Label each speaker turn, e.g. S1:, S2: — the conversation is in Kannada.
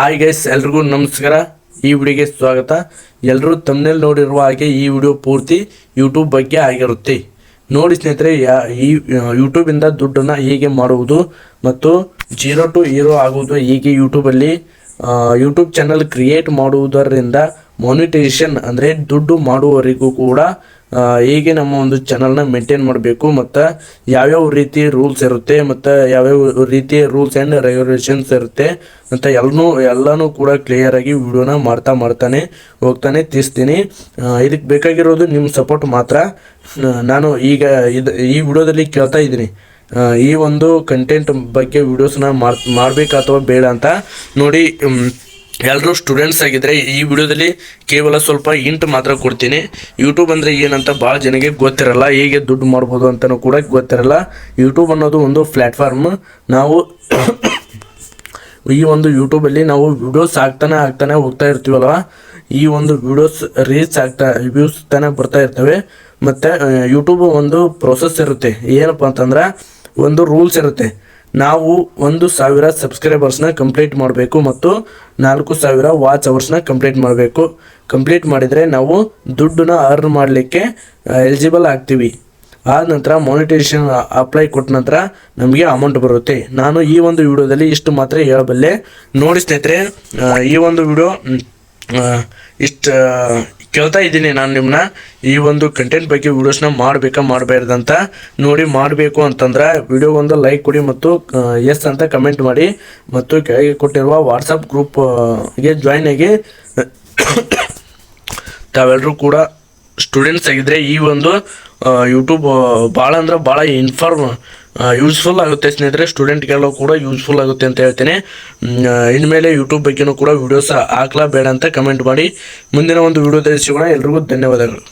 S1: ಹಾಯ್ ಗೈಸ್ ಎಲ್ರಿಗೂ ನಮಸ್ಕಾರ. ಈ ವಿಡಿಯೋಗೆ ಸ್ವಾಗತ. ಎಲ್ಲರೂ ತಮ್ಮನೇಲಿ ನೋಡಿರುವ ಹಾಗೆ ಈ ವಿಡಿಯೋ ಪೂರ್ತಿ ಯೂಟ್ಯೂಬ್ ಬಗ್ಗೆ ಆಗಿರುತ್ತೆ. ನೋಡಿ ಸ್ನೇಹಿತರೆ, ಯಾ ಈ ಯೂಟ್ಯೂಬಿಂದ ದುಡ್ಡನ್ನು ಹೇಗೆ ಮಾಡುವುದು ಮತ್ತು ಜೀರೋ ಟು ಹೀರೋ ಆಗುವುದು ಹೀಗೆ ಯೂಟ್ಯೂಬಲ್ಲಿ ಯೂಟ್ಯೂಬ್ ಚಾನಲ್ ಕ್ರಿಯೇಟ್ ಮಾಡುವುದರಿಂದ ಮಾನಿಟೈಸೇಷನ್ ಅಂದರೆ ದುಡ್ಡು ಮಾಡುವವರಿಗೂ ಕೂಡ ಹೇಗೆ ನಮ್ಮ ಒಂದು ಚಾನಲ್ನ ಮೇಂಟೈನ್ ಮಾಡಬೇಕು. ಮತ್ತು ಯಾವ್ಯಾವ ರೀತಿ ರೂಲ್ಸ್ ಇರುತ್ತೆ, ಮತ್ತು ಯಾವ್ಯಾವ ರೀತಿ ರೂಲ್ಸ್ ಆ್ಯಂಡ್ ರೆಗ್ಯುಲೇಷನ್ಸ್ ಇರುತ್ತೆ ಅಂತ ಎಲ್ಲನೂ ಎಲ್ಲನೂ ಕೂಡ ಕ್ಲಿಯರಾಗಿ ವಿಡಿಯೋನ ಮಾಡ್ತಾ ಮಾಡ್ತಾನೆ ಹೋಗ್ತಾನೆ ತಿಳಿಸ್ತೀನಿ ಇದಕ್ಕೆ ಬೇಕಾಗಿರೋದು ನಿಮ್ಮ ಸಪೋರ್ಟ್ ಮಾತ್ರ. ನಾನು ಈಗ ಇದು, ಈ ವಿಡಿಯೋದಲ್ಲಿ ಕೇಳ್ತಾ ಇದ್ದೀನಿ. ಈ ಒಂದು ಕಂಟೆಂಟ್ ಬಗ್ಗೆ ವಿಡಿಯೋಸ್ನ ಮಾಡ್, ಮಾಡಬೇಕಾ ಅಥವಾ ಬೇಡ ಅಂತ. ನೋಡಿ ಎಲ್ಲರೂ ಸ್ಟೂಡೆಂಟ್ಸ್ ಆಗಿದ್ರೆ ಈ ವಿಡಿಯೋದಲ್ಲಿ ಕೇವಲ ಸ್ವಲ್ಪ ಇಂಟ್ ಮಾತ್ರ ಕೊಡ್ತೀನಿ. ಯೂಟ್ಯೂಬ್ ಅಂದರೆ ಏನಂತ ಭಾಳ ಜನಕ್ಕೆ ಗೊತ್ತಿರಲ್ಲ, ಹೇಗೆ ದುಡ್ಡು ಮಾಡ್ಬೋದು ಅಂತಲೂ ಕೂಡ ಗೊತ್ತಿರಲ್ಲ. ಯೂಟ್ಯೂಬ್ ಅನ್ನೋದು ಒಂದು ಪ್ಲ್ಯಾಟ್ಫಾರ್ಮ್ ನಾವು ಈ ಒಂದು ಯೂಟ್ಯೂಬಲ್ಲಿ ನಾವು ವಿಡಿಯೋಸ್ ಆಗ್ತಾನೆ ಆಗ್ತಾನೆ ಹೋಗ್ತಾ ಇರ್ತೀವಲ್ವ? ಈ ಒಂದು ವಿಡಿಯೋಸ್ ರೀಚ್ ಆಗ್ತಾ ವ್ಯೂಸ್ ತಾನೇ ಬರ್ತಾ ಇರ್ತವೆ. ಮತ್ತು ಯೂಟ್ಯೂಬ್ ಒಂದು ಪ್ರೊಸೆಸ್ ಇರುತ್ತೆ. ಏನಪ್ಪ ಅಂತಂದ್ರೆ, ಒಂದು ರೂಲ್ಸ್ ಇರುತ್ತೆ. ನಾವು ಒಂದು ಸಾವಿರ ಸಬ್ಸ್ಕ್ರೈಬರ್ಸ್ನ ಕಂಪ್ಲೀಟ್ ಮಾಡಬೇಕು ಮತ್ತು ನಾಲ್ಕು ಸಾವಿರ ವಾಚ್ ಅವರ್ಸ್ನ ಕಂಪ್ಲೀಟ್ ಮಾಡಬೇಕು. ಕಂಪ್ಲೀಟ್ ಮಾಡಿದರೆ ನಾವು ದುಡ್ಡನ್ನ ಅರ್ನ್ ಮಾಡಲಿಕ್ಕೆ ಎಲಿಜಿಬಲ್ ಆಗ್ತೀವಿ. ಆದ ನಂತರ ಮಾನಿಟೈಸೇಷನ್ ಅಪ್ಲೈ ಕೊಟ್ಟ ನಂತರ ನಮಗೆ ಅಮೌಂಟ್ ಬರುತ್ತೆ. ನಾನು ಈ ಒಂದು ವಿಡಿಯೋದಲ್ಲಿ ಇಷ್ಟು ಮಾತ್ರ ಹೇಳಬಲ್ಲೆ. ನೋಡಿ ಸ್ನೇಹಿತರೆ ಈ ಒಂದು ವಿಡಿಯೋ ಇಷ್ಟು ಕೇಳ್ತಾ ಇದ್ದೀನಿ ನಾನು ನಿಮ್ಮನ್ನ ಈ ಒಂದು ಕಂಟೆಂಟ್ ಬಗ್ಗೆ ವಿಡಿಯೋಸ್ನ ಮಾಡಬೇಕಾ, ಮಾಡಬಾರ್ದಂತ ನೋಡಿ ಮಾಡಬೇಕು ಅಂತಂದ್ರೆ ವಿಡಿಯೋ ಒಂದು ಲೈಕ್ ಕೊಡಿ ಮತ್ತು ಎಸ್ ಅಂತ ಕಮೆಂಟ್ ಮಾಡಿ ಮತ್ತು ಕೆಳಗೆ ಕೊಟ್ಟಿರುವ ವಾಟ್ಸಪ್ ಗ್ರೂಪ್ಗೆ ಜಾಯ್ನ್ ಆಗಿ ತಾವೆಲ್ಲರೂ ಕೂಡ ಸ್ಟೂಡೆಂಟ್ಸ್ ಆಗಿದ್ರೆ ಈ ಒಂದು ಯೂಟ್ಯೂಬ್ ಭಾಳ ಅಂದ್ರೆ ಭಾಳ ಇನ್ಫಾರ್ಮ್ ಯೂಸ್ಫುಲ್ ಆಗುತ್ತೆ ಸ್ನೇಹಿತರೆ. ಸ್ಟೂಡೆಂಟ್ಗೆಲ್ಲ ಕೂಡ ಯೂಸ್ಫುಲ್ ಆಗುತ್ತೆ ಅಂತ ಹೇಳ್ತೀನಿ. ಇನ್ಮೇಲೆ ಯೂಟ್ಯೂಬ್ ಬಗ್ಗೆನೂ ಕೂಡ ವೀಡಿಯೋಸ್ ಹಾಕ್ಲಾ ಬೇಡ ಅಂತ ಕಮೆಂಟ್ ಮಾಡಿ. ಮುಂದಿನ ಒಂದು ವಿಡಿಯೋದಲ್ಲಿ ಸಿಗೋಣ. ಎಲ್ರಿಗೂ ಧನ್ಯವಾದಗಳು.